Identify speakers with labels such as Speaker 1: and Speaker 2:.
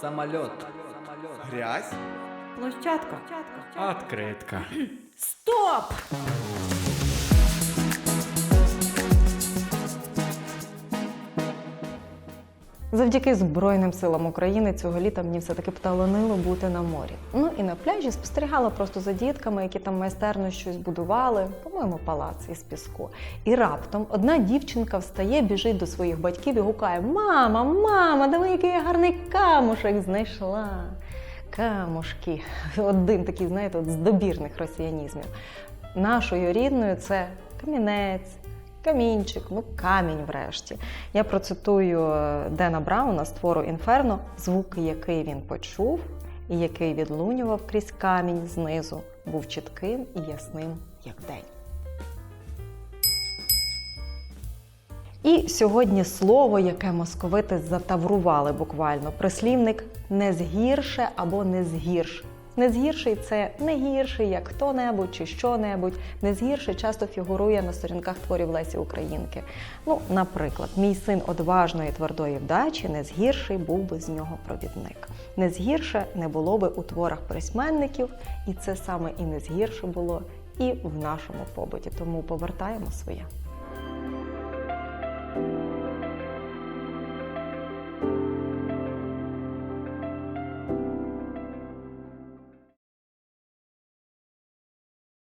Speaker 1: Самолет.
Speaker 2: Грязь?
Speaker 3: Площадка.
Speaker 4: Откритка.
Speaker 3: Стоп! Завдяки Збройним силам України цього літа мені все-таки поталанило бути на морі. Ну і на пляжі спостерігала просто за дітками, які там майстерно щось будували, по-моєму, палац із піску. І раптом одна дівчинка встає, біжить до своїх батьків і гукає: Мама, мама, диви, який я гарний камушек знайшла. Камушки. Один такий, знаєте, от з добірних росіянізмів. Нашою рідною це камінець, камінчик, ну камінь врешті. Я процитую е, Дена Брауна з твору Інферно, звук, який він почув, і який відлунював крізь камінь знизу, був чітким і ясним, як день. І сьогодні слово, яке московити затаврували буквально, прислівник не згірше або не згірш. Не згірший це не гірший, як хто-небудь чи що-небудь. Не згірший часто фігурує на сторінках творів Лесі Українки. Ну, наприклад, мій син одважної твердої вдачі, не згірший був би з нього провідник. Не згірше не було би у творах письменників, і це саме і не згірше було і в нашому побуті. Тому повертаємо своє.